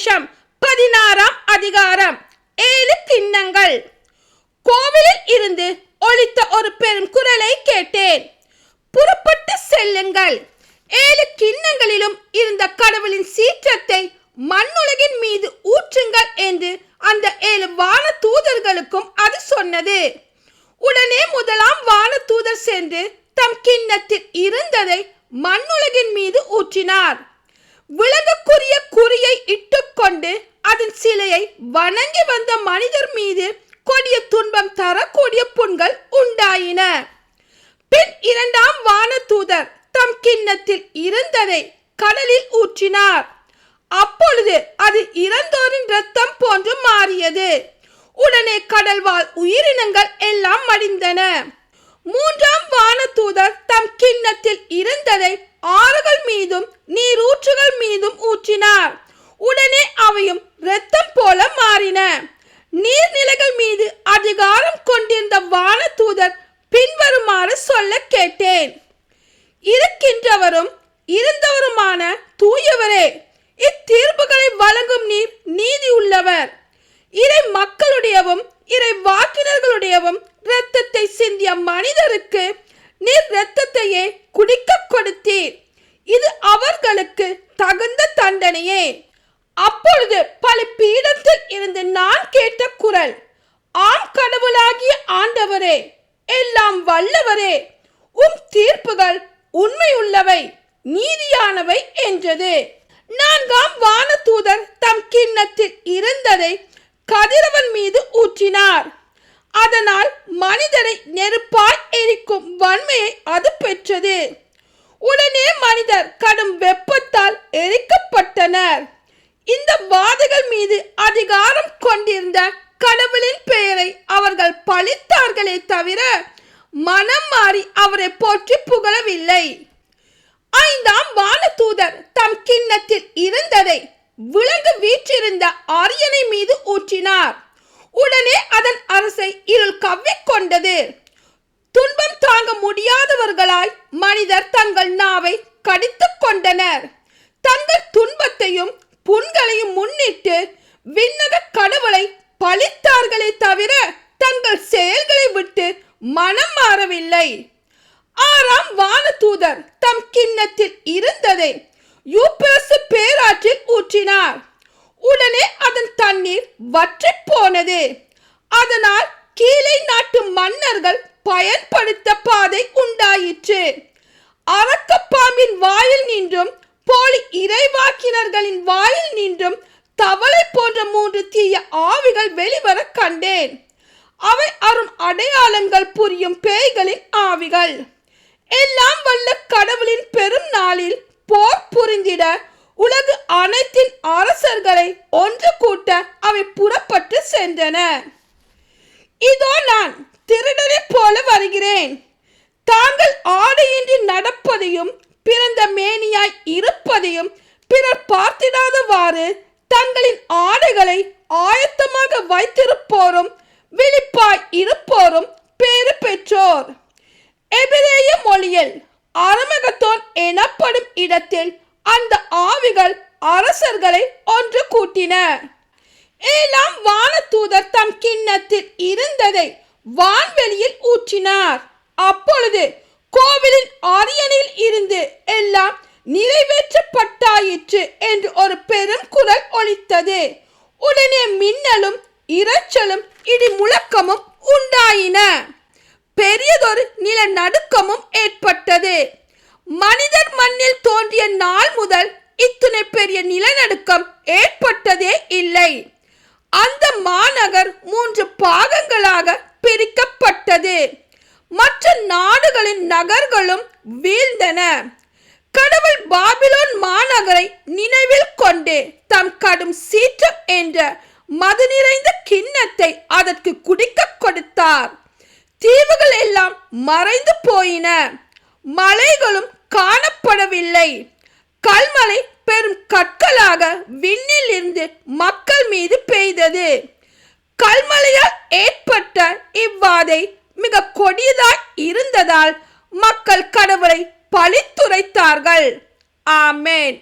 சுவிசேஷம் பதினாறாம் அதிகாரம். ஏழு கிண்ணங்கள். கோவிலில் இருந்து ஒலித்த ஒரு பெரும் குரலை கேட்டேன். புறப்பட்டு செல்லுங்கள். ஏழு கிண்ணங்களிலும் இருந்த கடவுளின் சீற்றத்தை மண்ணுலகின் மீது ஊற்றுங்கள் என்று அந்த ஏழு வான தூதர்களுக்கும் அது சொன்னது. உடனே முதலாம் வான தூதர் சென்று தம் கிண்ணத்தில் இருந்ததை மண்ணுலகின் மீது ஊற்றினார். விலங்குக்குரிய குறியை இட்டுக்கொண்டு அதன் சிலையை வணங்கி வந்த மனிதர் மீது கொடிய துன்பம் தரக்கூடிய புண்கள் உண்டாயின. பின் இரண்டாம் வானதூதர் தம் கிண்ணத்தில் இருந்ததை கடலில் ஊற்றினார். அப்பொழுது அது இறந்தோரின் ரத்தம் போன்று மாறியது. உடனே கடல்வாழ் உயிரினங்கள் எல்லாம் மடிந்தன. மூன்றாம் வானதூதர் தம் கிண்ணத்தில் இருந்ததை ஆறுகள் மீதும் நீரூற்றுகள் மீதும் ஊற்றினார். உடனே அவையும் இரத்தம் போல மாறின. நீர்நிலைகள் மீது அதிகாரம் கொண்டிருந்த வானதூதர் பின்வருமாறு சொல்ல கேட்டேன். இருக்கின்றவரும் இருந்தவருமான தூயவரே இத்தீர்ப்புகளை வழங்கும் நீர் நீதி உள்ளவர். இறை மக்களுடையவும் இறை வாக்கினர்களுடையவும் இரத்தத்தை சிந்திய மனிதருக்கு நீர் இரத்தத்தையே குடிக்க கொடுத்தீர். இது அவர்களுக்கு தகுந்த தண்டனையே. அப்பொழுது பல பீடத்தில் இருந்து நான் கேட்ட குரல் ஆம் கடவுளாகிய ஆண்டவரே எல்லாம் வல்லவரே உம் தீர்ப்புகள் உண்மையுள்ளவை நீதியானவை என்றது. நான்காம் வானதூதர் தம் கிண்ணத்தில் இருந்ததை கதிரவன் மீது ஊற்றினார். அதனால் மனிதரை நெருப்பாய் எரிக்கும் வன்மையை அது பெற்றது. உடனே மனிதர் கடும் வெப்பத்தால் எரிக்கப்பட்டனர். இந்த வாதிகள் மீது அதிகாரம் கொண்டிருந்த கடவுளின் பெயரை அவர்கள் பழித்தார்களே தவிர மனம் மாறி அவரை போற்றி புகழவில்லை. ஐந்தாம் வானதூதர் தம் கிண்ணத்தில் இருந்ததை விலங்கு வீற்றிருந்த அரியணை மீது ஊற்றினார். உடனே அதன் அரசை இருள் கவ்விக்கொண்டது துன்பம் தாங்க முடியாதவர்களாய் மனிதர் தங்கள் நாவை கடித்து கொண்டனர். தங்கள் துன்பத்தையும் புண்களையும் முன்னிட்டு விண்ணக கடவுளை பழித்தார்களே தவிர தங்கள் செயல்களை விட்டு மனம் மாறவில்லை. ஆறாம் வானதூதர் தம் கிண்ணத்தில் இருந்ததை யூப்பிரசு பேராற்றில் ஊற்றினார். உடனே அதன் வற்றி போனது அதனால் கீழே நாட்டு மன்னர்கள் பயன்படுத்த பாதை உண்டாயிற்று. அரக்கப்பாம்பின் வாயில் நின்றும் போலி இறைவாக்கினர்களின் வாயில் நின்றும் தவளை போன்ற மூன்று தீய ஆவிகள் வெளிவர கண்டேன். அவை அரும் அடையாளங்கள் புரியும் பேய்களின் ஆவிகள். எல்லாம் வல்ல கடவுளின் பெரும் நாளில் போர் புரிந்திட உலக அனைத்தின் அரசர்களை ஒன்று கூட்ட அவை புறப்பட்டு சென்றன. இதோ நான் திருடனைப் போல வருகிறேன். தாங்கள் ஆடையின்றி நடப்பதையும் பிறந்த மேனியாய் இருப்பதையும் பிறர் பார்த்திடாதவாறு தங்களின் ஆடைகளை ஆயத்தமாக வைத்திருப்போரும் விழிப்பாய் இருப்போரும் பேறு பெற்றோர். எபிரேய மொழியில் அரமகத்தோன் எனப்படும் இடத்தில் அந்த ஆவிகள் அரசர்களை ஒன்று கூட்டின. ஏலாம் வானதூதர் தம் கிண்ணத்தில் இருந்ததை வான்வெளியில் ஊற்றினார். அப்பொழுது கோவிலின் அரியணையில் இருந்து எல்லாம் நிறைவேற்றப்பட்டாயிற்று என்று ஒரு பெரும் குரல் ஒலித்தது. உடனே மின்னலும் இரைச்சலும் இடி முழக்கமும் உண்டாயின. பெரியதொரு நிலநடுக்கமும் ஏற்பட்டது. மனிதர் மண்ணில் தோன்றிய நாள் முதல் இத்தனை பெரிய நிலநடுக்கம் ஏற்பட்டதே இல்லை. அந்த மாநகர் மூன்று பாகங்களாக பிரிக்கப்பட்டது. மற்ற நாடுகளின் நகர்களும் வீழ்ந்தன. கடவுள் பாபிலோன் மாநகரை நினைவில் கொண்டு தம் கடும் சீற்றம் என்ற மது நிறைந்த கிண்ணத்தை அதற்கு குடிக்க கொடுத்தார். தீவுகள் எல்லாம் மறைந்து போயின. மலைகளும் காணப்படவில்லை. கல்மலை பெரும் கற்களாக விண்ணில் இருந்து மக்கள் மீது பெய்தது. கல்மலையால் ஏற்பட்ட இவ்வாதை மிக கொடியதாய் இருந்ததால் மக்கள் கடவுளை பழித்துரைத்தார்கள். ஆமேன்.